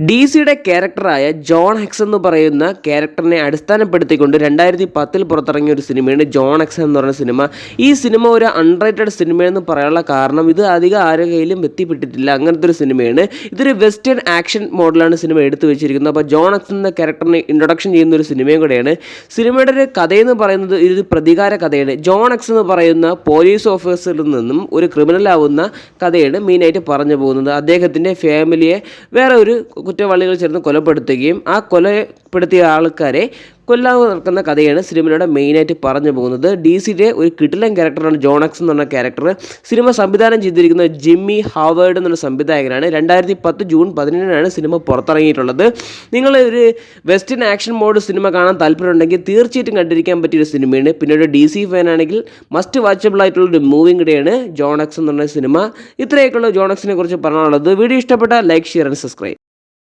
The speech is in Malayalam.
ഡി സിയുടെ ക്യാരക്ടറായ ജോൺ ഹെക്സ് എന്ന് പറയുന്ന ക്യാരക്ടറിനെ അടിസ്ഥാനപ്പെടുത്തിക്കൊണ്ട് രണ്ടായിരത്തി പത്തിൽ പുറത്തിറങ്ങിയ ഒരു സിനിമയാണ് ജോൺ ഹെക്സ് എന്ന് പറയുന്ന സിനിമ. ഈ സിനിമ ഒരു അൺറേറ്റഡ് സിനിമയെന്ന് പറയാനുള്ള കാരണം ഇത് അധികം ആരുടെ കയ്യിലും എത്തിപ്പെട്ടിട്ടില്ല. അങ്ങനത്തെ ഒരു സിനിമയാണ്. ഇതൊരു വെസ്റ്റേൺ ആക്ഷൻ മോഡലാണ് സിനിമ എടുത്തു വെച്ചിരിക്കുന്നത്. അപ്പോൾ ജോൺ ഹെക്സ് എന്ന ക്യാരക്ടറിനെ ഇൻട്രൊഡക്ഷൻ ചെയ്യുന്ന ഒരു സിനിമയും കൂടെയാണ്. സിനിമയുടെ ഒരു കഥയെന്ന് പറയുന്നത് ഒരു പ്രതികാര കഥയാണ്. ജോൺ എക്സ് എന്ന് പറയുന്ന പോലീസ് ഓഫീസറിൽ നിന്നും ഒരു ക്രിമിനൽ ആവുന്ന കഥയാണ് മെയിനായിട്ട് പറഞ്ഞു പോകുന്നത്. അദ്ദേഹത്തിന്റെ ഫാമിലിയെ വേറെ ഒരു കുറ്റവാളികൾ ചേർന്ന് കൊലപ്പെടുത്തുകയും ആ കൊലപ്പെടുത്തിയ ആൾക്കാരെ കൊല്ലാൻ നടക്കുന്ന കഥയാണ് സിനിമയുടെ മെയിനായിട്ട് പറഞ്ഞു പോകുന്നത്. ഡി സിയുടെ ഒരു കിട്ടിലൻ ക്യാരക്ടറാണ് ജോണക്സ് എന്ന് പറഞ്ഞ ക്യാരക്ടർ. സിനിമ സംവിധാനം ചെയ്തിരിക്കുന്ന ജിമ്മി ഹാവേർഡ് എന്നുള്ള സംവിധായകനാണ്. രണ്ടായിരത്തി പത്ത് ജൂൺ പതിനേഴിനാണ് സിനിമ പുറത്തിറങ്ങിയിട്ടുള്ളത്. നിങ്ങൾ ഒരു വെസ്റ്റേൺ ആക്ഷൻ മോഡ് സിനിമ കാണാൻ താല്പര്യമുണ്ടെങ്കിൽ തീർച്ചയായിട്ടും കണ്ടിരിക്കാൻ പറ്റിയൊരു സിനിമയാണ്. പിന്നെ ഒരു ഡി സി ഫാൻ ആണെങ്കിൽ മസ്റ്റ് വാച്ചബിൾ ആയിട്ടുള്ള ഒരു മൂവിയും കൂടെയാണ് ജോണക്സ് എന്ന് പറഞ്ഞ സിനിമ. ഇത്രയൊക്കെയുള്ള ജോണക്സിനെ കുറിച്ച് പറയാനുള്ളത് വീഡിയോ ഇഷ്ടപ്പെട്ട ലൈക്ക് ഷെയർ ആൻഡ് സബ്സ്ക്രൈബ്.